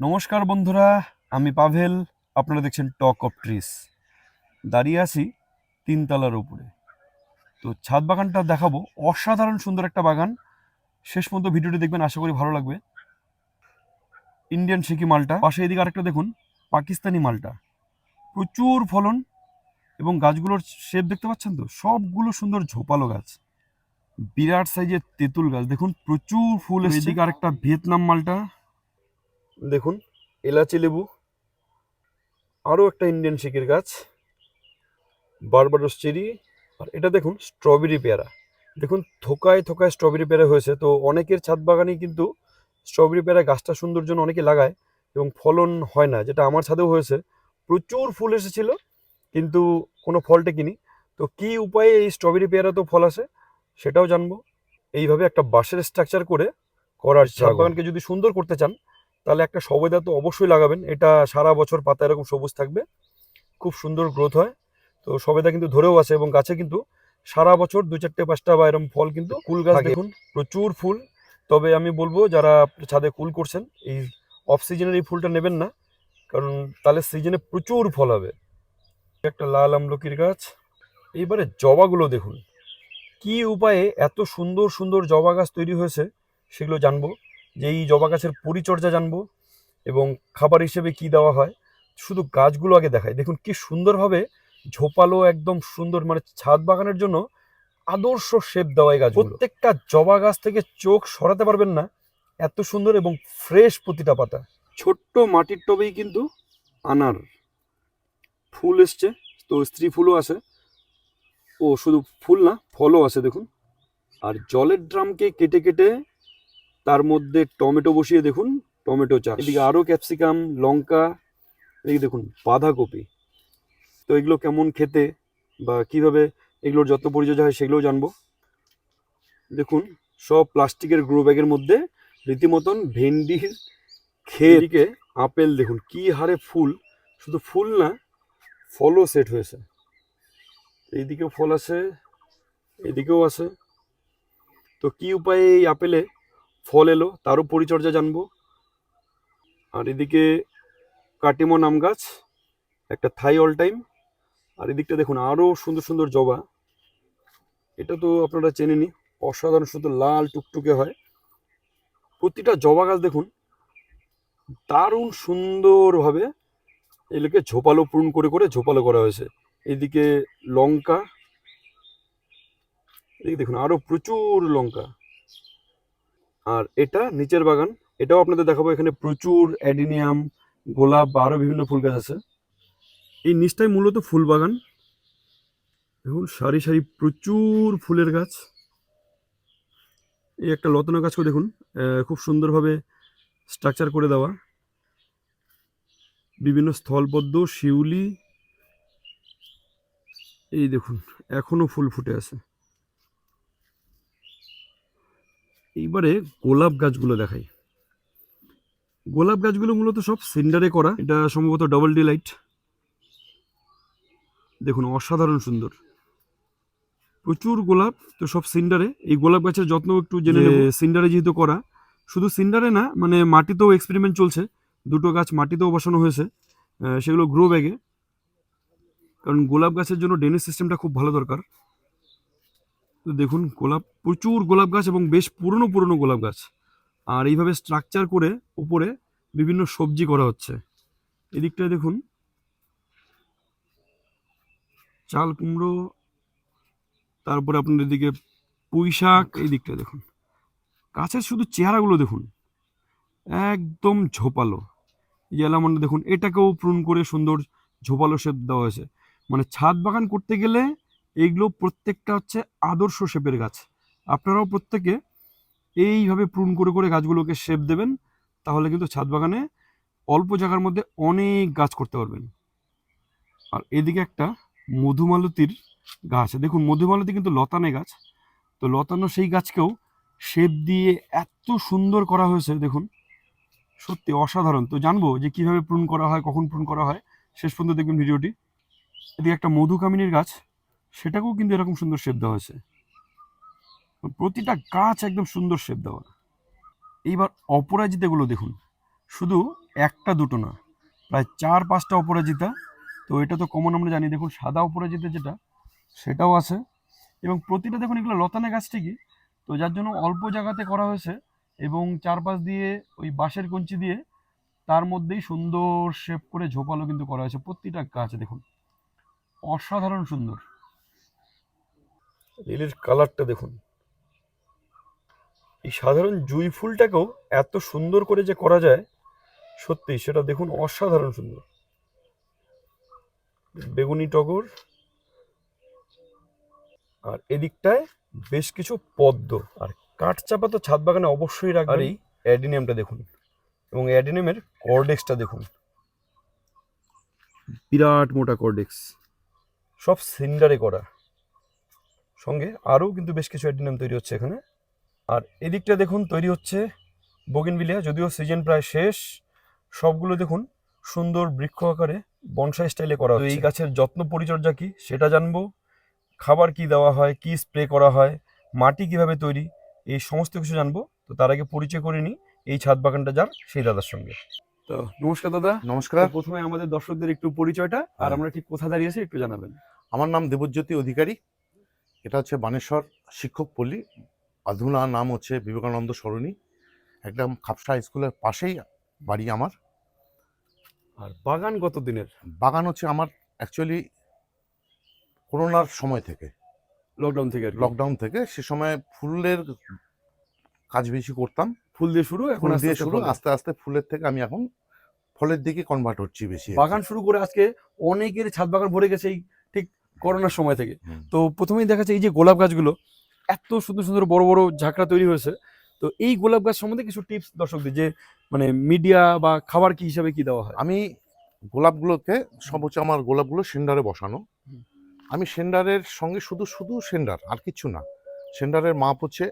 নমস্কার বন্ধুরা আমি পাভেল আপনারা দেখছেন টক অফ ট্রিস দাঁড়িয়ে আছি তিনতলার উপরে। তো ছাদ বাগানটা দেখাবো অসাধারণ সুন্দর একটা বাগান। শেষ পর্যন্ত ভিডিওটি দেখবেন আশা করি ভালো লাগবে। ইন্ডিয়ান সিকি মালটা পাশে এদিকে আরেকটা দেখুন পাকিস্তানি মালটা। প্রচুর ফলন এবং গাছগুলোর শেপ দেখতে পাচ্ছেন তো? সবগুলো সুন্দর ঝোপালো গাছ। বিরাট সাইজের তেঁতুল গাছ। দেখুন প্রচুর ফুল এসছে। এদিকে আরেকটা ভিয়েতনাম মালটা। দেখুন এলাচি লেবু আরও একটা ইন্ডিয়ান শিকের গাছ বারবাডোস চেরি আর এটা দেখুন স্ট্রবেরি পেয়ারা। দেখুন থোকায় থোকায় স্ট্রবেরি পেয়ারা হয়েছে তো অনেকের ছাদ বাগানেই কিন্তু স্ট্রবেরি পেয়ারা গাছটা সুন্দর জন্য অনেকে লাগায় এবং ফলন হয় না যেটা আমার ছাদেও হয়েছে। প্রচুর ফুল এসেছিল কিন্তু কোনো ফল টেকিনি। তো কী উপায়ে এই স্ট্রবেরি পেয়ারা তো ফল আসে সেটাও জানব। এইভাবে একটা বাঁশের স্ট্রাকচার করে করার ছাদ বাগানকে যদি সুন্দর করতে চান তাহলে একটা সবেদা তো অবশ্যই লাগাবেন। এটা সারা বছর পাতা এরকম সবুজ থাকবে। খুব সুন্দর গ্রোথ হয়। তো সবেদা কিন্তু ধরেও আছে এবং গাছে কিন্তু সারা বছর দু চারটে পাঁচটা বা এরকম ফল কিন্তু কুল গাছ দেখুন প্রচুর ফুল। তবে আমি বলব যারা ছাদে কুল করছেন এই অফ সিজনের এই ফুলটা নেবেন না। কারণ তাহলে সিজনে প্রচুর ফল হবে। একটা লাল আমলকির গাছ। এইবারে জবাগুলো দেখুন। কি উপায়ে এত সুন্দর সুন্দর জবা গাছ তৈরি হয়েছে সেগুলো জানব। যে এই জবা গাছের পরিচর্যা জানব এবং খাবার হিসেবে কি দেওয়া হয়, শুধু গাছগুলো আগে দেখায় দেখুন কি সুন্দরভাবে ঝোপালো, একদম সুন্দর মানে ছাদ বাগানের জন্য আদর্শ শেপ দেওয়া এই গাছ প্রত্যেকটা জবা গাছ থেকে চোখ সরাতে পারবেন না, এত সুন্দর এবং ফ্রেশ প্রতিটা পাতা। ছোট্ট মাটির টবেই কিন্তু আনার ফুল এসছে, তো স্ত্রী ফুলও আছে। ও শুধু ফুল না, ফলও আছে দেখুন। আর জলের ড্রামকে কেটে কেটে তার মধ্যে টমেটো বসিয়ে দেখুন, টমেটো চাষ। এদিকে আরও ক্যাপসিকাম, লঙ্কা, এদিকে দেখুন, বাঁধাকপি। তো এগুলো কেমন খেতে বা কীভাবে এগুলোর যত্ন পরিচর্যা হয় সেগুলোও জানব। দেখুন, সব প্লাস্টিকের গ্রো ব্যাগের মধ্যে রীতিমতন ভেন্ডির খেয়ে আপেল দেখুন, কি হারে ফুল। শুধু ফুল না, ফলও সেট হয়েছে। এইদিকেও ফল আছে, এদিকেও আছে। তো কি উপায়ে এই আপেলে ফল এলো, তারও পরিচর্যা জানব। আর এদিকে কাটিমো নাম গাছ, একটা থাই অল টাইম আর এদিকটা দেখুন, আরও সুন্দর সুন্দর জবা। এটা তো আপনারা চেনেনি অসাধারণ সুন্দর লাল টুকটুকে হয়। প্রতিটা জবা গাছ দেখুন, দারুণ সুন্দরভাবে এগুলোকে ঝোপালো পূরণ করে করে ঝোপালো করা হয়েছে। এদিকে লঙ্কা, এদিকে দেখুন, আরও প্রচুর লঙ্কা। আর এটা নিচের বাগান। এটাও আপনাদের দেখাবো, এখানে প্রচুর অ্যাডিনিয়াম, গোলাপ বা আরও বিভিন্ন ফুল গাছ আছে। এই নিচটাই মূলত ফুল বাগান। দেখুন, সারি সারি প্রচুর ফুলের গাছ। এই একটা লতানো গাছকে দেখুন খুব সুন্দরভাবে স্ট্রাকচার করে দেওয়া। বিভিন্ন স্থলপদ্ম শিউলি। এই দেখুন, এখনও ফুল ফুটে আছে। এইবারে গোলাপ গাছগুলো দেখাই। গোলাপ গাছগুলো মূলত সব সিন্ডারে করা এটা সম্ভবত ডাবল ডি লাইট দেখুন অসাধারণ সুন্দর। প্রচুর গোলাপ তো সব সিন্ডারে। এই গোলাপ গাছের যত্ন একটু জেনে সিন্ডারে যেহেতু করা শুধু সিন্ডারে না মানে মাটিতেও এক্সপেরিমেন্ট চলছে। দুটো গাছ মাটিতেও বসানো হয়েছে সেগুলো গ্রো ব্যাগে কারণ গোলাপ গাছের জন্য ড্রেনেজ সিস্টেমটা খুব ভালো দরকার। দেখুন, গোলাপ, প্রচুর গোলাপ গাছ এবং বেশ পুরনো পুরনো গোলাপ গাছ। আর এইভাবে স্ট্রাকচার করে উপরে বিভিন্ন সবজি করা হচ্ছে। এদিকটায় দেখুন, চাল কুমড়ো, তারপরে আপনার এদিকে পুঁই শাক এই দিকটা দেখুন। গাছের শুধু চেহারাগুলো দেখুন, একদম ঝোপালো। এলামন্ডা দেখুন, এটাকেও প্রুন করে সুন্দর ঝোপালো শেপ দেওয়া হয়েছে। মানে ছাদ বাগান করতে গেলে এইগুলো প্রত্যেকটা হচ্ছে আদর্শ শেপের গাছ। আপনারাও প্রত্যেকে এইভাবে প্রুন করে করে গাছগুলোকে শেপ দেবেন, তাহলে কিন্তু ছাদ বাগানে অল্প জায়গার মধ্যে অনেক গাছ করতে পারবেন। আর এদিকে একটা মধুমালতির গাছ। দেখুন, মধুমালতি কিন্তু লতানে গাছ। তো লতানো সেই গাছকেও শেপ দিয়ে এত সুন্দর করা হয়েছে, দেখুন। সত্যি অসাধারণ। তো জানব যে কীভাবে প্রুন করা হয়, কখন প্রুন করা হয়। শেষ পর্যন্ত দেখবেন ভিডিওটি। এদিকে একটা মধুকামিনীর গাছ। সেটাকেও কিন্তু এরকম সুন্দর শেপ দেওয়া হয়েছে। প্রতিটা গাছ একদম সুন্দর শেপ দেওয়া। এইবার অপরাজিতাগুলো দেখুন। শুধু একটা দুটো না, প্রায় চার পাঁচটা অপরাজিতা। তো এটা তো কমন আমরা জানি। দেখুন, সাদা অপরাজিতা যেটা, সেটাও আছে। এবং প্রতিটা দেখুন, এগুলো লতানে গাছ ঠিকই। তো যার জন্য অল্প জায়গাতে করা হয়েছে এবং চারপাশ দিয়ে ওই বাঁশের কঞ্চি দিয়ে তার মধ্যেই সুন্দর শেপ করে ঝোপালো কিন্তু করা হয়েছে প্রতিটা গাছ দেখুন। অসাধারণ সুন্দর। লিলির কালারটা দেখুন। এই সাধারণ জুই ফুলটাকেও এত সুন্দর করে যে করা যায় সত্যি সেটা দেখুন অসাধারণ সুন্দর। বেগুনি টগর আর এদিকটায় বেশ কিছু পদ্ম আর কাঠচাপা তো ছাদ বাগানে অবশ্যই রাখবেন। আর এই অ্যাডিনিয়ামটা দেখুন এবং অ্যাডিনিয়ামের কর্ডেক্সটা দেখুন। বিরাট মোটা কর্ডেক্স। সব সিন্ডারে করা। সঙ্গে আরও কিন্তু বেশ কিছু অ্যাডিনিয়াম তৈরি হচ্ছে এখানে। আর এদিকটা দেখুন তৈরি হচ্ছে বগিনভিলিয়া যদিও সিজন প্রায় শেষ। সবগুলো দেখুন সুন্দর বৃক্ষ আকারে বনসাই স্টাইলে করা হচ্ছে। এই গাছের যত্ন পরিচর্যা কি সেটা জানব। খাবার কি দেওয়া হয় কি স্প্রে করা হয় মাটি কীভাবে তৈরি এই সমস্ত কিছু জানব। তো তার আগে পরিচয় করে নিই এই ছাদ বাগানটা যার সেই দাদার সঙ্গে। তো নমস্কার দাদা। নমস্কার। প্রথমে আমাদের দর্শকদের একটু পরিচয়টা আর হ্যাঁ। আমরা ঠিক কোথা দাঁড়িয়েছি একটু জানাবেন। আমার নাম দেবজ্যোতি অধিকারী। এটা হচ্ছে বানেশ্বর শিক্ষক পল্লী। আধুনা নাম হচ্ছে বিবেকানন্দ সরণি। একদম খাপসা স্কুলের পাশেই বাড়ি আমার। আর বাগান কত দিনের বাগান হচ্ছে আমার অ্যাকচুয়ালি করোনার সময় থেকে। লকডাউন থেকে লকডাউন থেকে। সে সময় ফুলের কাজ বেশি করতাম। ফুল দিয়ে শুরু? এখন দিয়ে শুরু। আস্তে আস্তে ফুলের থেকে আমি এখন ফলের দিকে কনভার্ট হচ্ছি বেশি বাগান শুরু করে আজকে অনেকের ছাদ বাগান ভরে গেছে এই করোনার সময় থেকে। তো প্রথমেই দেখা যাচ্ছে এই যে গোলাপ গাছগুলো এত সুন্দর সুন্দর বড় বড় ঝাঁকড়া তৈরি হয়েছে। তো এই গোলাপ গাছ সম্বন্ধে কিছু টিপস দর্শকদের যে মানে মিডিয়া বা খাবার কি হিসাবে কি দেওয়া হয়? আমি গোলাপগুলোকে সব হচ্ছে আমার গোলাপগুলো সেন্ডারে বসানো। আমি সেন্ডারের সঙ্গে শুধু শুধু সেন্ডার আর কিছু না। সেন্ডারের মাপ হচ্ছে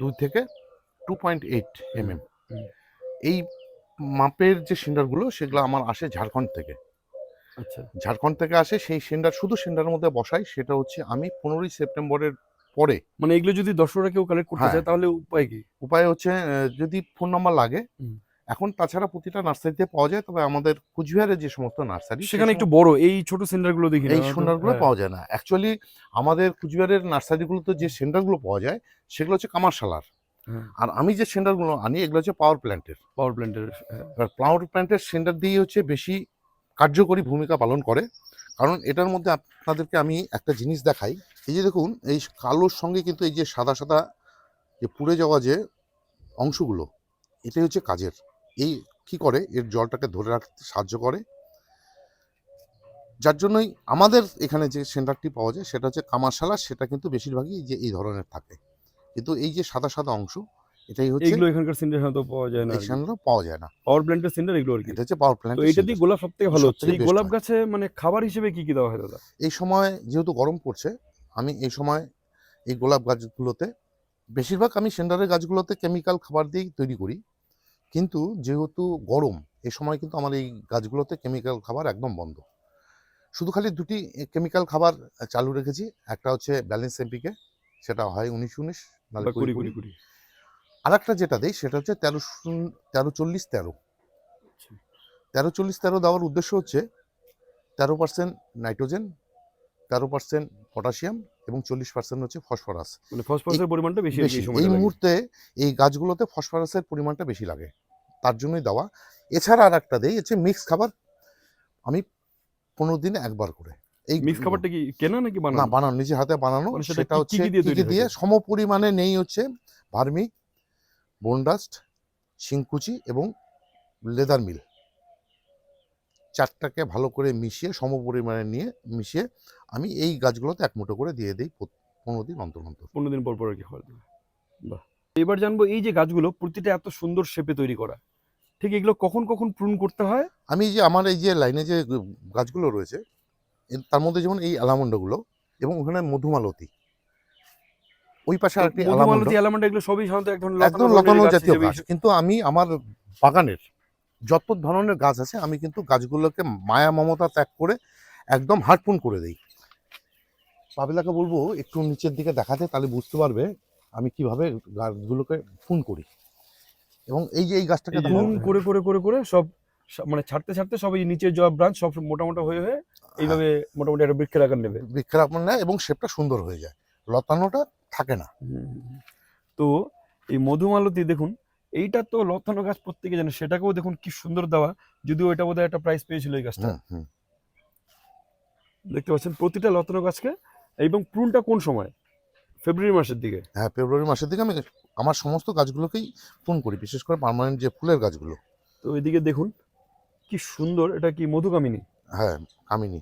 দুই থেকে টু পয়েন্ট এইট এমএম। এই মাপের যে সেন্ডারগুলো সেগুলো আমার আসে ঝাড়খণ্ড থেকে। ঝাড়খণ্ড থেকে আসে সেই সেন্ডার শুধু সেন্ডারের মধ্যে বসাই সেটা হচ্ছে আমি পনেরোই সেপ্টেম্বরের পরে। মানে এগুলো যদি দর্শকরা কেউ কালেক্ট করতে হ্যাঁ। চায় তাহলে উপায় কি? উপায় হচ্ছে যদি ফোন নাম্বার লাগে এখন তাছাড়া প্রতিটা নার্সারিতে পাওয়া যায় তবে আমাদের কুচবিহারের যে সমস্ত নার্সারি সেখানে একটু বড় এই ছোট সেন্টারগুলো দেখি এই সেন্টারগুলো হ্যাঁ। পাওয়া যায় না। অ্যাকচুয়ালি আমাদের কুচবিহারের নার্সারিগুলোতে যে সেন্টারগুলো পাওয়া যায় সেগুলো হচ্ছে কামারশালার। হ্যাঁ, আর আমি যে সেন্টারগুলো আনি এগুলো হচ্ছে পাওয়ার প্ল্যান্টের পাওয়ার প্ল্যান্টের। পাওয়ার প্ল্যান্টের সেন্টার দিয়ে হচ্ছে বেশি কার্যকরী ভূমিকা পালন করে। কারণ এটার মধ্যে আপনাদেরকে আমি একটা জিনিস দেখাই। এই যে দেখুন, এই কালোর সঙ্গে কিন্তু এই যে সাদা সাদা যে পুড়ে যাওয়া যে অংশগুলো, এটাই হচ্ছে কাজের। এই কি করে? এর জলটাকে ধরে রাখতে সাহায্য করে। যার জন্যই আমাদের এখানে যে সেন্টারটি পাওয়া যায়, সেটা হচ্ছে কামারশালা। সেটা কিন্তু বেশিরভাগই যে, এই ধরনের থাকে। কিন্তু এই যে সাদা সাদা অংশ এটাই হচ্ছে এইগুলো এখানকার সেন্টার হয়তো পাওয়া যায় না পাওয়া যায় না। পাওয়ার প্ল্যান্টের সেন্টার এগুলো আর কি। এটা হচ্ছে পাওয়ার প্ল্যান্ট তো এটা দিয়ে গোলাপ সব থেকে ভালো হচ্ছে। এই গোলাপ গাছে মানে খাবার হিসেবে কি কি দেওয়া হয় দাদা? এই সময় যেহেতু গরম পড়ছে আমি এই সময় এই গোলাপ গাছগুলোতে বেশিরভাগ আমি সেন্টারের গাছগুলোতে কেমিক্যাল খাবার দিয়েই তৈরি করি। কিন্তু যেহেতু গরম এই সময় কিন্তু আমার এই গাছগুলোতে কেমিক্যাল খাবার একদম বন্ধ। শুধু খালি দুটি কেমিক্যাল খাবার চালু রেখেছি। একটা হচ্ছে ব্যালেন্স এমপিকে সেটা হয় উনিশ উনিশ নাহলে কুড়ি কুড়ি। আর একটা যেটা দেই সেটা হচ্ছে তেরো তেরো চল্লিশ তেরো। আচ্ছা। তেরো চল্লিশ তেরো দেওয়ার উদ্দেশ্য হচ্ছে তেরো পার্সেন্ট নাইট্রোজেন তেরো পার্সেন্ট পটাশিয়াম এবং চল্লিশ পার্সেন্ট হচ্ছে ফসফরাস। মানে ফসফরাসের পরিমাণটা বেশি বেশি। এই। মুহূর্তে এই গাছগুলোতে ফসফরাসের পরিমাণটা বেশি লাগে তার জন্যই দেওয়া। এছাড়া আর একটা দেই হচ্ছে মিক্স খাবার। আমি পনেরো দিনে একবার করে। এই মিক্স খাবারটা কি কেনা নাকি না বানানো? বানানো নিজে হাতে বানানো। মানে সেটা হচ্ছে দিয়ে কি তৈরি কি দিয়ে থাকে? সম পরিমাণে নেই হচ্ছে ভার্মি বোনডাস্ট শিংকুচি এবং লেদার মিল চারটাকে ভালো করে মিশিয়ে সম পরিমাণে নিয়ে মিশিয়ে আমি এই গাছগুলোতে এক মুঠো করে দিয়ে দিই পনেরো দিন অন্তর অন্তর। পনেরো দিন পর পর কি খাবার দেবে। বাহ। এবার জানব এই যে গাছগুলো প্রতিটা এত সুন্দর শেপে তৈরি করা। ঠিক এগুলো কখন কখন প্রুন করতে হয়? আমি যে আমার এই যে লাইনে যে গাছগুলো রয়েছে তার মধ্যে যেমন এই অ্যালামন্ডগুলো এবং ওখানে মধুমালতি। ওই পাশে আরেকটি অ্যালামন্ড এগুলো সবই সাধারণত এক ধরনের একদম লতানো জাতীয় গাছ। কিন্তু আমি আমার বাগানের যত ধরনের গাছ আছে আমি কিন্তু গাছগুলোকে মায়া মমতা ত্যাগ করে একদম হাটপুন করে দেই। পাবিলাকে বলব একটু নিচের দিকে দেখাতে তাহলে বুঝতে পারবে আমি কীভাবে গাছগুলোকে ফুন করি। এবং এই যে এই গাছটাকে গুণ করে করে করে করে সব মানে ছাড়তে ছাড়তে সব এই নিচের জব ব্রাঞ্চ সব মোটামোটা হয়ে হয়ে এইভাবে মোটামুটি একটা বৃক্ষের আকার নেবে। বৃক্ষরাপন নেয় এবং শেপটা সুন্দর হয়ে যায়। লতানোটা থাকে না। তো এই মধুমালতী দেখুন এইটা তো লতানো গাছ প্রত্যেকে জানে সেটাকেও দেখুন কি সুন্দর দেওয়া যদিও এটা বোধহয় একটা প্রাইস পেয়েছিল এই গাছটা। দেখতে পাচ্ছেন প্রতিটা লতানো গাছকে এবং প্রুনটা কোন সময়? ফেব্রুয়ারি মাসের দিকে। হ্যাঁ ফেব্রুয়ারি মাসের দিকে আমি আমার সমস্ত গাছগুলোকেই ফোন করি বিশেষ করে পার্মানেন্ট যে ফুলের গাছগুলো। তো এদিকে দেখুন কি সুন্দর এটা কি মধুকামিনী? হ্যাঁ কামিনী।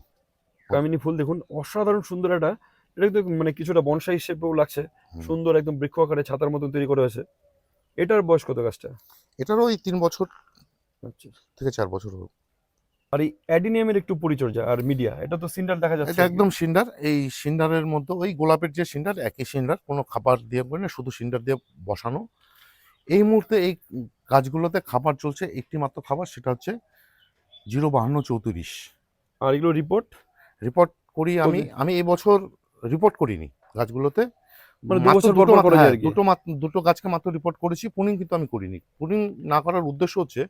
কামিনী ফুল দেখুন অসাধারণ সুন্দর একটা এটা কিন্তু মানে কিছুটা বনসাই হিসেবেও লাগছে। সুন্দর একদম বৃক্ষ আকারে ছাতার মতন তৈরি করা হয়েছে। এটার বয়স কত গাছটা? এটারও ওই তিন বছর আচ্ছা। থেকে চার বছর হোক আর এই অ্যাডিনিয়ামের একটু পরিচর্যা আর মিডিয়া এটা তো সিন্ডার দেখা যাচ্ছে। এটা একদম সিন্ডার। এই সিন্ডারের মধ্যে ওই গোলাপের যে সিন্ডার একই সিন্ডার কোনো খাবার দিয়ে না শুধু সিন্ডার দিয়ে বসানো। এই মুহূর্তে এই গাছগুলোতে খাবার চলছে একটি মাত্র খাবার সেটা হচ্ছে জিরো বাহান্ন চৌত্রিশ। আর এগুলো রিপোর্ট রিপোর্ট করি আমি? আমি এই বছর রিপোর্ট করিনি গাছগুলোতে। মানে দু বছর পর দুটো পর হ্যাঁ, দুটো গাছকে মাত্র রিপোর্ট করেছি পুনিং কিন্তু আমি করিনি। পুনিং না করার উদ্দেশ্য হচ্ছে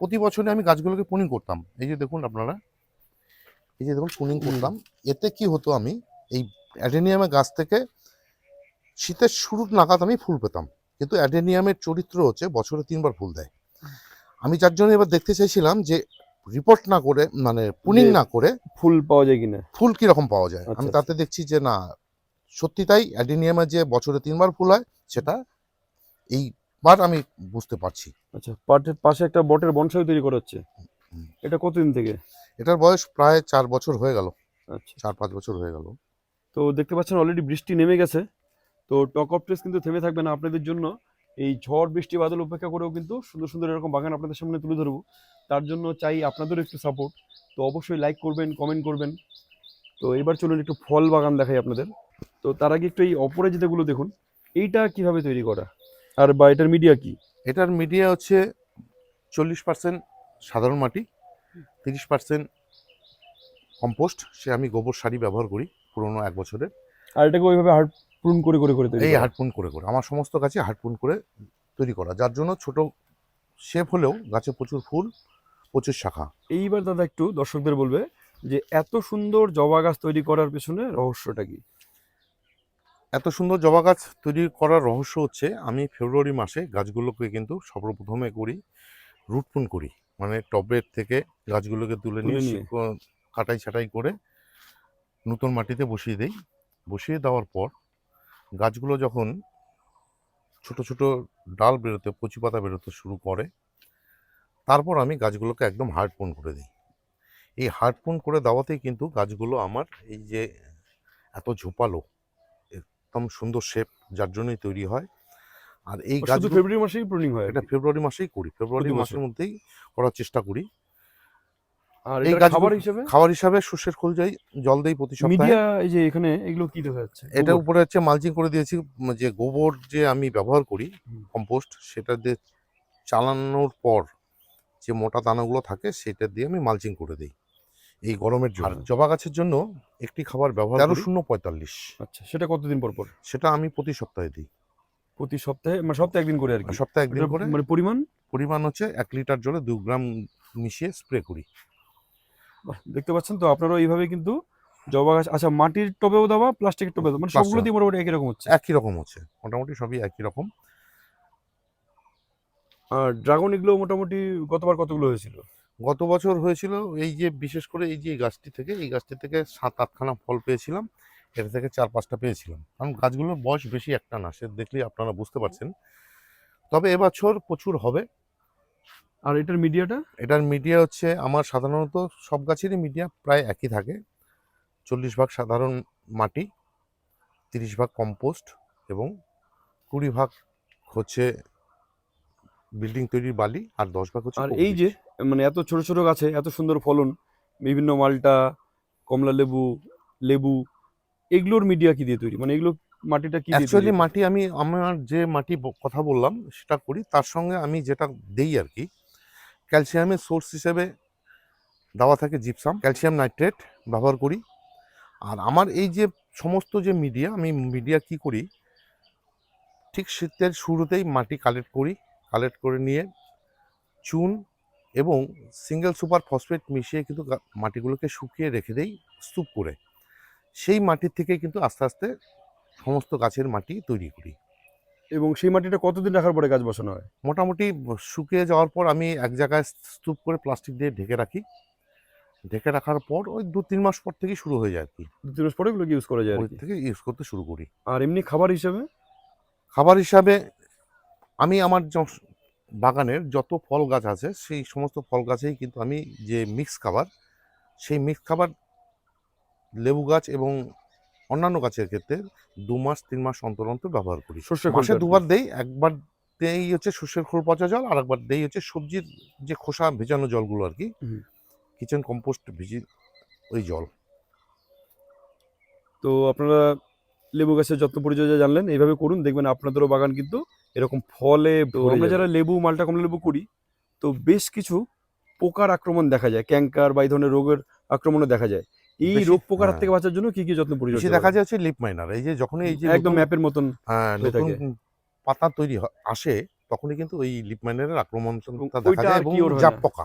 প্রতি বছরে আমি গাছগুলোকে পুনিং করতাম। এই যে দেখুন আপনারা এই যে দেখুন পুনিং করতাম। এতে কি হতো আমি এই অ্যাডেনিয়ামের গাছ থেকে শীতের শুরুর নাগাদ আমি ফুল পেতাম। কিন্তু অ্যাডেনিয়ামের চরিত্র হচ্ছে বছরে তিনবার ফুল দেয়। আমি যার জন্য এবার দেখতে চাইছিলাম যে রিপোর্ট না করে মানে পুনিং না করে ফুল পাওয়া যায় কিনা? ফুল কীরকম পাওয়া যায়? আচ্ছা, আমি আচ্ছা। তাতে দেখছি যে না সত্যি তাই অ্যাডিনিয়ামের যে বছরে তিনবার ফুল হয় সেটা এই এইবার আমি বুঝতে পারছি। আচ্ছা পাটের পাশে একটা বটের বনসাই তৈরি করা হচ্ছে এটা কতদিন থেকে? এটার বয়স প্রায় চার বছর হয়ে গেল। আচ্ছা। চার পাঁচ বছর হয়ে গেল। তো দেখতে পাচ্ছেন অলরেডি বৃষ্টি নেমে গেছে। তো টক অফ ট্রেস কিন্তু থেমে থাকবে না আপনাদের জন্য। এই ঝড় বৃষ্টি বাদল উপেক্ষা করেও কিন্তু সুন্দর সুন্দর এরকম বাগান আপনাদের সামনে তুলে ধরবো। তার জন্য চাই আপনাদেরও একটু সাপোর্ট তো অবশ্যই লাইক করবেন কমেন্ট করবেন। তো এবার চলুন একটু ফল বাগান দেখাই আপনাদের। তো তার আগে একটু এই অপরাজিতাগুলো দেখুন। এইটা কীভাবে তৈরি করা? আর বা এটার মিডিয়া কি? এটার মিডিয়া হচ্ছে চল্লিশ পার্সেন্ট সাধারণ মাটি তিরিশ পার্সেন্ট কম্পোস্ট সে আমি গোবর সারি ব্যবহার করি পুরোনো এক বছরের। আর এটাকে ওইভাবে হার্ড প্রুন করে করে করে এই করা। হার্ডপুন করে করে। আমার সমস্ত গাছে হার্ডপুন করে তৈরি করা। যার জন্য ছোট শেপ হলেও গাছে প্রচুর ফুল প্রচুর শাখা। এইবার দাদা একটু দর্শকদের বলবে যে এত সুন্দর জবা গাছ তৈরি করার পেছনে রহস্যটা কি? এত সুন্দর জবা গাছ তৈরি করার রহস্য হচ্ছে আমি ফেব্রুয়ারি মাসে গাছগুলোকে কিন্তু সর্বপ্রথমে করি রুটপুন করি। মানে টবের থেকে গাছগুলোকে তুলে নিয়ে। কাটাই ছাটাই করে নতুন মাটিতে বসিয়ে দেই। বসিয়ে দেওয়ার পর গাছগুলো যখন ছোট ছোট ডাল বেরোতে কচি পাতা বেরোতে শুরু করে তারপর আমি গাছগুলোকে একদম হার্ডপুন করে দিই। এই হার্ডপুন করে দেওয়াতেই কিন্তু গাছগুলো আমার এই যে এত ঝোপালো একদম সুন্দর শেপ যার জন্যই তৈরি হয়। আর এই গাছ ফেব্রুয়ারি মাসেই প্রুনিং হয় এটা ফেব্রুয়ারি মাসেই করি। ফেব্রুয়ারি মাসের মধ্যেই করার চেষ্টা করি। আর এই খাবার হিসেবে? খাবার হিসাবে সর্ষের খোল যাই জল দেই প্রতি সপ্তাহে। মিডিয়া এই যে এখানে এগুলো কি দেখা যাচ্ছে? এটা উপরে হচ্ছে মালচিং করে দিয়েছি যে গোবর যে আমি ব্যবহার করি কম্পোস্ট সেটা দিয়ে চালানোর পর যে মোটা দানাগুলো থাকে সেটা দিয়ে আমি মালচিং করে দিই এই গরমের জন্য। আর জবা গাছের জন্য একটি খাবার ব্যবহার তেরো শূন্য পঁয়তাল্লিশ। আচ্ছা সেটা কতদিন পর পর? সেটা আমি প্রতি সপ্তাহে দিই। প্রতি সপ্তাহে মানে সপ্তাহে একদিন করে আর কি? সপ্তাহে একদিন করে। মানে পরিমাণ? পরিমাণ হচ্ছে এক লিটার জলে দু গ্রাম মিশিয়ে স্প্রে করি। দেখতে পাচ্ছেন তো আপনারা এইভাবে কিন্তু জবা গাছ আচ্ছা মাটির টবেও দেওয়া প্লাস্টিকের টবে দেওয়া? মানে। সবগুলো দিয়ে মোটামুটি একই রকম হচ্ছে? একই রকম হচ্ছে। মোটামুটি সবই একই রকম। আর ড্রাগন এগুলো মোটামুটি গতবার কতগুলো হয়েছিল? গত বছর হয়েছিল এই যে বিশেষ করে এই যে গাছটি থেকে এই গাছটি থেকে সাত আটখানা ফল পেয়েছিলাম। এটা থেকে চার পাঁচটা পেয়েছিলাম। কারণ গাছগুলোর বয়স বেশি একটা না সে দেখলেই আপনারা বুঝতে পারছেন। তবে এবছর প্রচুর হবে। আর এটার মিডিয়াটা? এটার মিডিয়া হচ্ছে আমার সাধারণত সব গাছেরই মিডিয়া প্রায় একই থাকে। চল্লিশ ভাগ সাধারণ মাটি তিরিশ ভাগ কম্পোস্ট এবং কুড়ি ভাগ হচ্ছে বিল্ডিং তৈরির বালি আর দশ ভাগ হচ্ছে আর এই যে মানে এত ছোট ছোট গাছে এত সুন্দর ফলন বিভিন্ন মালটা কমলা লেবু লেবু এগুলোর মিডিয়া কি দিয়ে তৈরি? মানে এগুলো মাটিটা কি অ্যাকচুয়ালি মাটি আমি আমার যে মাটি কথা বললাম সেটা করি। তার সঙ্গে আমি যেটা দেই আর কি ক্যালসিয়ামের সোর্স হিসেবে দেওয়া থাকে জিপসাম ক্যালসিয়াম নাইট্রেট ব্যবহার করি। আর আমার এই যে সমস্ত যে মিডিয়া আমি মিডিয়া কি করি? ঠিক শীতের শুরুতেই মাটি কালেক্ট করি কালেক্ট করে নিয়ে চুন এবং সিঙ্গেল সুপার ফসফেট মিশিয়ে কিন্তু মাটিগুলোকে শুকিয়ে রেখে দেই, স্তূপ করে। সেই মাটির থেকে কিন্তু আস্তে আস্তে সমস্ত গাছের মাটি তৈরি করি। এবং সেই মাটিটা কতদিন রাখার পরে গাছ বসানো হয়? মোটামুটি শুকিয়ে যাওয়ার পর আমি এক জায়গায় স্তূপ করে প্লাস্টিক দিয়ে ঢেকে রাখি। ঢেকে রাখার পর ওই দু তিন মাস পর থেকে শুরু হয়ে যায় আর কি। দু তিন মাস পরে ওগুলোকে ইউজ করা যায় ওই থেকে ইউজ করতে শুরু করি। আর এমনি খাবার হিসাবে? খাবার হিসাবে আমি আমার বাগানের যত ফল গাছ আছে সেই সমস্ত ফল গাছেই কিন্তু আমি যে মিক্স খাবার সেই মিক্স খাবার লেবু গাছ এবং অন্যান্য গাছের ক্ষেত্রে দু মাস তিন মাস অন্তর অন্তর ব্যবহার করি। শস্যের মাসে। দুবার দেই একবার দেই হচ্ছে শস্যের খোল পচা জল আর একবার দেই হচ্ছে সবজির যে খোসা ভেজানো জলগুলো আর কি কিচেন কম্পোস্ট ভিজি ওই জল। তো আপনারা লেবু গাছের যত্ন পরিচর্যা জানলেন এইভাবে করুন দেখবেন আপনাদেরও বাগান কিন্তু এরকম ফলে আমরা যারা লেবু মালটা কমলা লেবু করি তো বেশ কিছু পোকার আক্রমণ দেখা যায় ক্যাঙ্কার বা এই ধরনের রোগের আক্রমণও দেখা যায়। এই রোগ পোকার হাত হ্যাঁ। থেকে বাঁচার জন্য কি কি যত্ন পরিচর্যা দেখা? যাচ্ছে লিপ মাইনার এই যে যখনই এই যে একদম ম্যাপের মতন হ্যাঁ। পাতা তৈরি আসে তখনই কিন্তু ওই লিপ মাইনারের আক্রমণটা এবং দেখা যায় এবং জাপ পোকা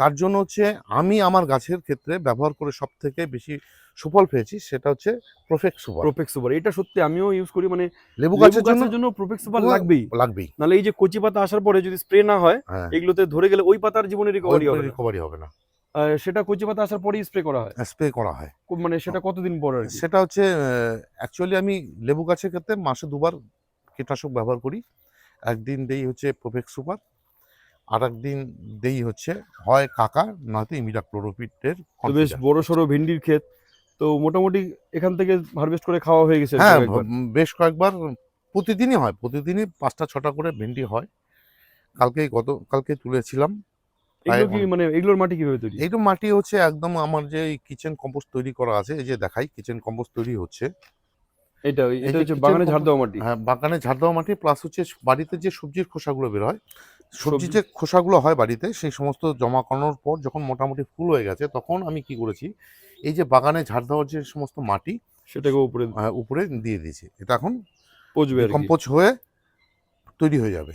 তার জন্য হচ্ছে আমি আমার গাছের ক্ষেত্রে ব্যবহার করে সব থেকে বেশি সুফল পেয়েছি সেটা হচ্ছে প্রফেক্ট সুপার প্রোপেক্স সুপার এটা সত্যি আমিও ইউজ করি মানে লেবু গাছের জন্য প্রোপেক্স সুপার লাগবেই লাগবেই নাহলে এই যে কচি পাতা আসার পরে যদি স্প্রে না হয় হ্যাঁ এগুলোতে ধরে গেলে ওই পাতার জীবনে রিকভারি হবে না। রিকভারি হবে না সেটা কচি পাতা আসার পরেই স্প্রে করা হয়। স্প্রে করা হয়। মানে সেটা কতদিন পর সেটা হচ্ছে অ্যাকচুয়ালি আমি লেবু গাছের ক্ষেত্রে মাসে দুবার কীটনাশক ব্যবহার করি। একদিন দেই হচ্ছে প্রফেক্ট সুপার আর একদিন দেই হচ্ছে হয় কাকা নয়তো ইমিডা ক্লোরোপিটের বেশ বড় সড়ো ভিন্ডির ক্ষেত। তো মোটামুটি এখান থেকে হারভেস্ট করে খাওয়া হয়ে গেছে হ্যাঁ বেশ কয়েকবার প্রতিদিনই হয়। প্রতিদিনই পাঁচটা ছটা করে ভেন্ডি হয়। কালকেই গত কালকে তুলেছিলাম। এগুলো কি মানে এগুলোর মাটি কীভাবে তৈরি? এইটা মাটি হচ্ছে একদম আমার যে কিচেন কম্পোস্ট তৈরি করা আছে এই যে দেখাই কিচেন কম্পোস্ট তৈরি হচ্ছে। এটা এটা হচ্ছে বাগানে ঝাড় দেওয়া মাটি। হ্যাঁ বাগানে ঝাড় দেওয়া মাটি প্লাস হচ্ছে বাড়িতে যে সবজির খোসাগুলো বের হয় সবজি। যে খোসাগুলো হয় বাড়িতে সেই সমস্ত জমা করানোর পর যখন মোটামুটি ফুল হয়ে গেছে তখন আমি কি করেছি এই যে বাগানে ঝাড় দেওয়ার যে সমস্ত মাটি সেটাকে উপরে উপরে দিয়ে দিয়েছি। এটা এখন পচবে কম্পোজ হয়ে তৈরি হয়ে যাবে।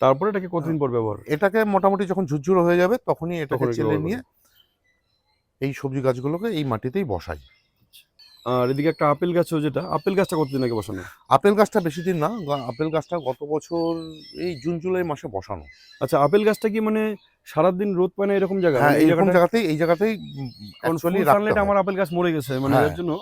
তারপরে এটাকে কতদিন পর ব্যবহার এটাকে মোটামুটি যখন ঝুরঝুরো হয়ে যাবে তখনই এটাকে চেলে নিয়ে এই সবজি গাছগুলোকে এই মাটিতেই বসাই। আর এদিকে একটা আপেল গাছও যেটা আপেল গাছটা কতদিন আগে বসানো? আপেল গাছটা বেশি দিন না আপেল গাছটা গত বছর এই জুন জুলাই মাসে বসানো। আচ্ছা আপেল গাছটা কি মানে সারাদিন রোদ পায় না এরকম জায়গা? হ্যাঁ এইরকম জায়গাতেই এই জায়গাতেই আমার আপেল গাছ মরে গেছে মানে হ্যাঁ। এর জন্য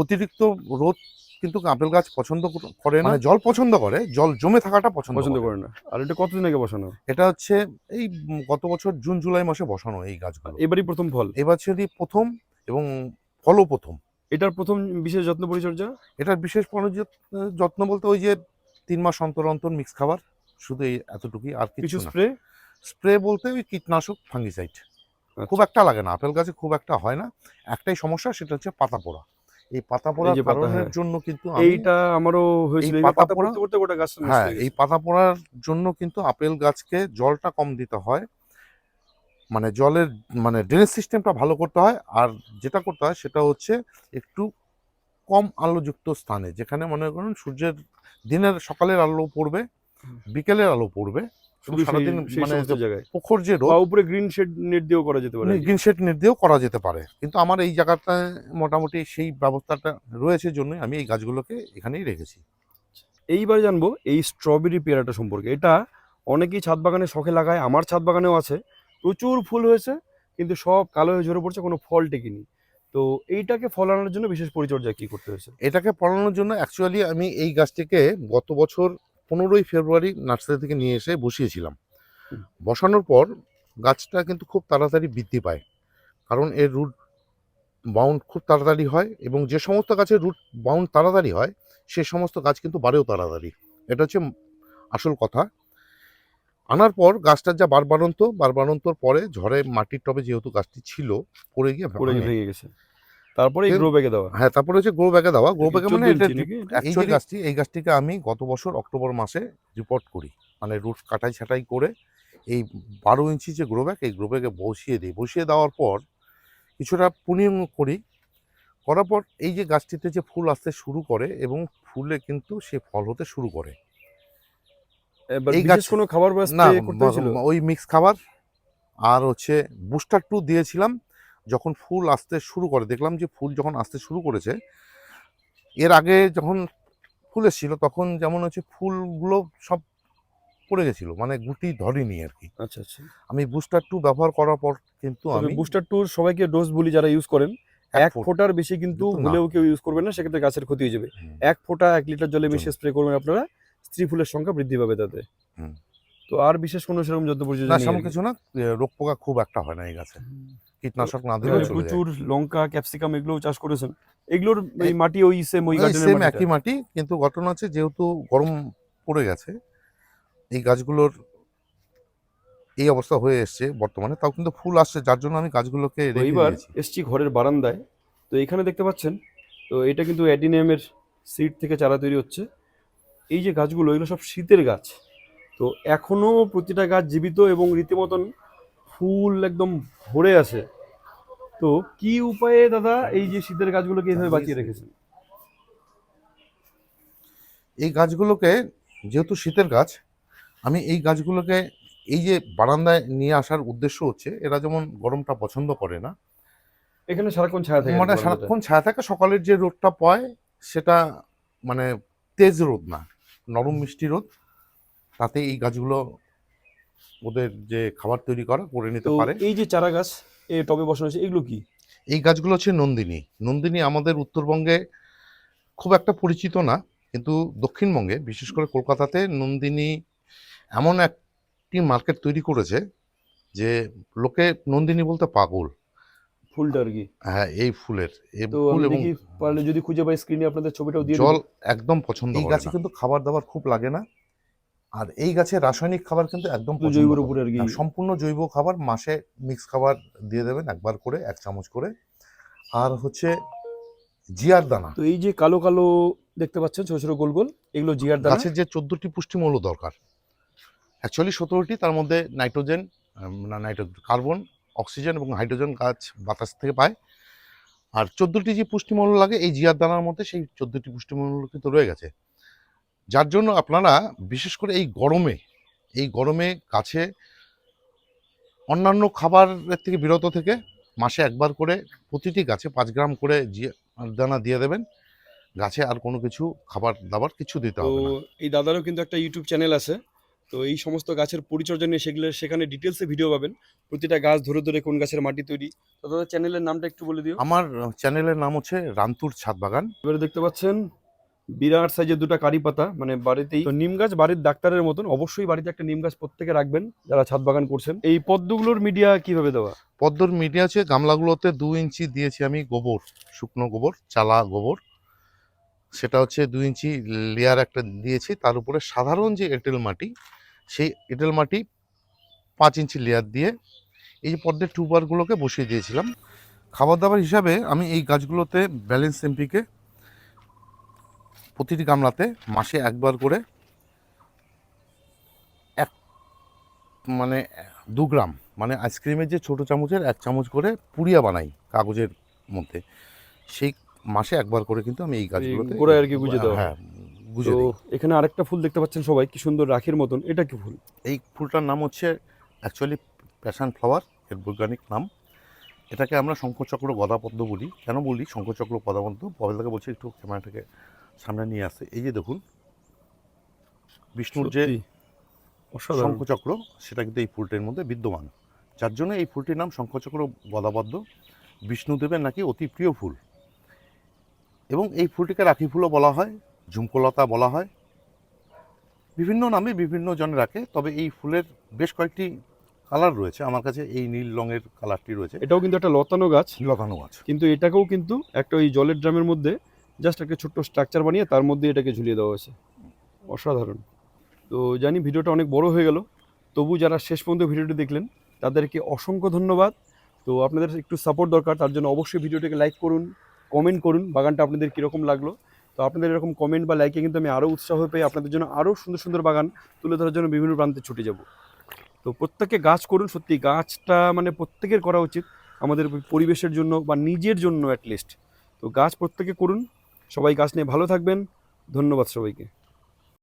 অতিরিক্ত রোদ কিন্তু আপেল গাছ পছন্দ করে না। মানে জল পছন্দ করে জল জমে থাকাটা পছন্দ পছন্দ করে। না। আর এটা কতদিন আগে বসানো? এটা হচ্ছে এই গত বছর জুন জুলাই মাসে বসানো এই গাছগুলো। এবারই প্রথম ফল? এবার যদি প্রথম এবং ফলও প্রথম। এটার প্রথম বিশেষ যত্ন পরিচর্যা? এটার বিশেষ যত্ন বলতে ওই যে তিন মাস অন্তর অন্তর মিক্স খাবার শুধু এই এতটুকুই আর কিছু কিছু স্প্রে? স্প্রে বলতে ওই কীটনাশক ফাঙ্গিসাইড। খুব একটা লাগে না আপেল গাছে খুব একটা হয় না। একটাই সমস্যা সেটা হচ্ছে পাতা পোড়া। এই পাতা পোড়ার কারণের হ্যাঁ। জন্য কিন্তু এইটা আমারও হয়েছিল। পাতা পড়তে পড়তে গোটা নষ্ট হ্যাঁ এই পাতা পোড়ার জন্য কিন্তু আপেল গাছকে জলটা কম দিতে হয়। মানে জলের মানে ড্রেনেজ সিস্টেমটা ভালো করতে হয়। আর যেটা করতে হয় সেটা হচ্ছে একটু কম আলোযুক্ত স্থানে যেখানে মনে করুন সূর্যের দিনের সকালের আলো পড়বে বিকেলের আলো পড়বে। শুধু সারাদিন মানে যে জায়গায়। পুকুর যে রোদ উপরে গ্রিন শেড নেট দিয়েও করা যেতে পারে। গ্রিন শেড নেট দিয়েও করা যেতে পারে। কিন্তু আমার এই জায়গাটায় মোটামুটি সেই ব্যবস্থাটা রয়েছে জন্যই আমি এই গাছগুলোকে এখানেই রেখেছি। এইবার জানব এই স্ট্রবেরি পেয়ারাটা সম্পর্কে। এটা অনেকেই ছাদ বাগানে শখে লাগায় আমার ছাদ বাগানেও আছে। প্রচুর ফুল হয়েছে কিন্তু সব কালো হয়ে ঝরে পড়ছে কোনো ফল টেকেনি। তো এইটাকে ফলানোর জন্য বিশেষ পরিচর্যা কি করতে হয়েছে? এটাকে ফলানোর জন্য অ্যাকচুয়ালি আমি এই গাছটিকে গত বছর পনেরোই ফেব্রুয়ারি নার্সারি থেকে নিয়ে এসে বসিয়েছিলাম। বসানোর পর গাছটা কিন্তু খুব তাড়াতাড়ি বৃদ্ধি পায়। কারণ এর রুট বাউন্ড খুব তাড়াতাড়ি হয় এবং যে সমস্ত গাছের রুট বাউন্ড তাড়াতাড়ি হয় সে সমস্ত গাছ কিন্তু বাড়েও তাড়াতাড়ি। এটা হচ্ছে আসল কথা। আনার পর গাছটার যা বারবারন্ত বারবারন্তর পরে ঝড়ে মাটির টবে যেহেতু গাছটি ছিল পড়ে গিয়ে। ভেঙে গেছে। তারপরে এই গ্রো ব্যাগে দেওয়া। হ্যাঁ তারপরে হচ্ছে গ্রো ব্যাগে দেওয়া। গ্রো ব্যাগে মানে 14 এটা ইঞ্চি নাকি? এই যে গাছটি এই গাছটিকে আমি গত বছর অক্টোবর মাসে রিপোর্ট করি। মানে রুট কাটাই ছাটাই করে এই বারো ইঞ্চি যে গ্রো ব্যাগ এই গ্রো ব্যাগে বসিয়ে দিই। বসিয়ে দেওয়ার পর কিছুটা পুনিং করি। করার পর এই যে গাছটিতে যে ফুল আসতে শুরু করে এবং ফুলে কিন্তু সে ফল হতে শুরু করে। এই বিশেষ গাছ- কোনো খাবার না ওই মিক্স খাবার আর হচ্ছে বুস্টার টু দিয়েছিলাম। যখন ফুল আসতে শুরু করে দেখলাম যে ফুল যখন আসতে শুরু করেছে এর আগে যখন ফুল এসেছিল তখন যেমন হচ্ছে ফুলগুলো সব পড়ে গেছিল মানে গুটি ধরেনি আর কি। আচ্ছা আচ্ছা। আমি বুস্টার টু ব্যবহার করার পর কিন্তু আমি বুস্টার টুর সবাইকে ডোজ বলি যারা ইউজ করেন এক ফুট- ফোঁটার বেশি কিন্তু ভুলেও কেউ ইউজ করবেন না সেক্ষেত্রে গাছের ক্ষতি হয়ে যাবে। এক ফোঁটা এক লিটার জলে মিশিয়ে স্প্রে করবেন আপনারা স্ত্রী ফুলের সংখ্যা বৃদ্ধি পাবে তাতে। হুম। তো আর বিশেষ কোনো সেরকম যত পরিচর্যা না কি। কিছু না রোগ পোকা খুব একটা হয় না এই গাছে। কীটনাশক না চলে প্রচুর লঙ্কা ক্যাপসিকাম এগুলোও চাষ করেছেন। এগুলোর এই মাটি ওই সেম ওই গার্ডেনের সেম একই মাটি কিন্তু ঘটনা আছে যেহেতু গরম পড়ে গেছে এই গাছগুলোর এই অবস্থা হয়ে এসছে বর্তমানে তাও কিন্তু ফুল আসছে যার জন্য আমি গাছগুলোকে এইবার এসছি ঘরের বারান্দায়। তো এখানে দেখতে পাচ্ছেন তো এটা কিন্তু অ্যাডিনিয়ামের সিড থেকে চারা তৈরি হচ্ছে। এই যে গাছগুলো এগুলো সব শীতের গাছ। তো এখনও প্রতিটা গাছ জীবিত এবং রীতিমতন ফুল একদম ভরে আছে। তো কি উপায়ে দাদা এই যে শীতের গাছগুলোকে এইভাবে বাঁচিয়ে রেখেছেন? এই গাছগুলোকে যেহেতু শীতের গাছ আমি এই গাছগুলোকে এই যে বারান্দায় নিয়ে আসার উদ্দেশ্য হচ্ছে এরা যেমন গরমটা পছন্দ করে না। এখানে সারাক্ষণ ছায়া থাকে মানে সারাক্ষণ ছায়া থাকে সকালের যে রোদটা পায় সেটা মানে তেজ রোদ না নরম মিষ্টি রোদ। তাতে এই গাছগুলো ওদের যে খাবার তৈরি করা করে নিতে পারে। এই যে চারা গাছ এ টবে বসানো হয়েছে এগুলো কি? এই গাছগুলো হচ্ছে নন্দিনী। নন্দিনী আমাদের উত্তরবঙ্গে খুব একটা পরিচিত না কিন্তু দক্ষিণবঙ্গে বিশেষ করে কলকাতাতে নন্দিনী এমন একটি মার্কেট তৈরি করেছে যে লোকে নন্দিনী বলতে পাগল। ফুলটা আর কি হ্যাঁ এই ফুলের এই ফুল এবং পারলে যদি খুঁজে পাই স্ক্রিনে আপনাদের ছবিটাও দিয়ে জল একদম পছন্দ এই এই গাছে কিন্তু খাবার দাবার খুব লাগে না। আর এই গাছে রাসায়নিক খাবার কিন্তু একদম জৈবর উপরে আর কি সম্পূর্ণ জৈব খাবার মাসে মিক্স খাবার দিয়ে দেবেন একবার করে এক চামচ করে। আর হচ্ছে জিয়ার দানা। তো এই যে কালো কালো দেখতে পাচ্ছেন ছোট ছোট গোল গোল এগুলো জিয়ার দানা? গাছের যে চোদ্দটি পুষ্টিমূল্য দরকার। অ্যাকচুয়ালি সতেরোটি তার মধ্যে নাইট্রোজেন না নাইট্রোজেন কার্বন অক্সিজেন এবং হাইড্রোজেন গাছ বাতাস থেকে পায়। আর চোদ্দোটি যে পুষ্টিমূল্য লাগে এই জিয়ার দানার মধ্যে সেই চোদ্দটি পুষ্টিমূল্য কিন্তু রয়ে গেছে। যার জন্য আপনারা বিশেষ করে এই গরমে এই গরমে গাছে অন্যান্য খাবারের থেকে বিরত থেকে মাসে একবার করে প্রতিটি গাছে পাঁচ গ্রাম করে দানা দিয়ে দেবেন। গাছে আর কোনো কিছু খাবার দাবার কিছু দিতে তো হবে এই দাদারও কিন্তু একটা ইউটিউব চ্যানেল আছে। তো এই সমস্ত গাছের পরিচর্যা নিয়ে সেগুলো সেখানে ডিটেলসে ভিডিও পাবেন। প্রতিটা গাছ ধরে ধরে কোন গাছের মাটি তৈরি। তো দাদা চ্যানেলের নামটা একটু বলে দিও। আমার চ্যানেলের নাম হচ্ছে রান্তুর ছাদ বাগান। এবারে দেখতে পাচ্ছেন বিরাট সাইজের দুটো কারি পাতা মানে বাড়িতেই। তো নিম গাছ বাড়ির ডাক্তারের মতন অবশ্যই বাড়িতে একটা নিম গাছ প্রত্যেকে রাখবেন যারা ছাদ বাগান করছেন। এই পদ্মগুলোর মিডিয়া কীভাবে দেওয়া? পদ্মর মিডিয়া আছে গামলাগুলোতে দু ইঞ্চি দিয়েছি আমি গোবর শুকনো গোবর চালা গোবর। সেটা হচ্ছে দু ইঞ্চি লেয়ার একটা দিয়েছি তার উপরে সাধারণ যে এঁটেল মাটি সেই এঁটেল মাটি পাঁচ ইঞ্চি লেয়ার দিয়ে এই যে পদ্মের টিউবারগুলোকে বসিয়ে দিয়েছিলাম। খাবার দাবার হিসাবে আমি এই গাছগুলোতে ব্যালেন্স এমপিকে প্রতিটি গামলাতে মাসে একবার করে এক মানে দু গ্রাম মানে আইসক্রিমের যে ছোট চামচের এক চামচ করে পুড়িয়া বানাই কাগজের মধ্যে সেই মাসে একবার করে কিন্তু আমি এই গাছগুলোতে গোড়ায় আর কি গুঁজে দেওয়া। হ্যাঁ গুজে এখানে আরেকটা ফুল দেখতে পাচ্ছেন সবাই কি সুন্দর রাখির মতন এটা কি ফুল? এই ফুলটার নাম হচ্ছে অ্যাকচুয়ালি প্যাশন ফ্লাওয়ার এর বৈজ্ঞানিক নাম। এটাকে আমরা শঙ্খচক্র গদাপদ্ম বলি। কেন বলি? শঙ্খচক্র গদাপদ্ম? পবেলদাকে বলছি একটু ক্যামেরাটাকে সামনে নিয়ে আসতে এই যে দেখুন বিষ্ণুর যে শঙ্খচক্র সেটা কিন্তু এই ফুলটির মধ্যে বিদ্যমান। যার জন্য এই ফুলটির নাম শঙ্খচক্র গদাবদ্ধ বিষ্ণুদেবের নাকি অতি প্রিয় ফুল। এবং এই ফুলটিকে রাখি ফুলও বলা হয় ঝুমকলতা বলা হয়। বিভিন্ন নামে বিভিন্ন জন রাখে তবে এই ফুলের বেশ কয়েকটি কালার রয়েছে। আমার কাছে এই নীল রঙের কালারটি রয়েছে। এটাও কিন্তু একটা লতানো গাছ। লতানো গাছ। কিন্তু এটাকেও কিন্তু একটা ওই জলের ড্রামের মধ্যে জাস্ট একটা ছোট্ট স্ট্রাকচার বানিয়ে তার মধ্যে এটাকে ঝুলিয়ে দেওয়া হয়েছে। অসাধারণ। তো জানি ভিডিওটা অনেক বড় হয়ে গেল। তবু যারা শেষ পর্যন্ত ভিডিওটি দেখলেন, তাদেরকে অসংখ্য ধন্যবাদ। তো আপনাদের একটু সাপোর্ট দরকার, তার জন্য অবশ্যই ভিডিওটাকে লাইক করুন কমেন্ট করুন, বাগানটা আপনাদের কীরকম লাগল। তো আপনাদের এরকম কমেন্ট বা লাইকে কিন্তু আমি আরও উৎসাহ পেয়ে আপনাদের জন্য আরও সুন্দর সুন্দর বাগান তুলে ধরার জন্য বিভিন্ন প্রান্তে ছুটে যাব। তো প্রত্যেকে গাছ করুন, সত্যি গাছটা মানে প্রত্যেকের করা উচিত। আমাদের পরিবেশের জন্য বা নিজের জন্য অ্যাটলিস্ট তো গাছ প্রত্যেকে করুন সবাই গাছ নিয়ে ভালো থাকবেন। ধন্যবাদ সবাইকে।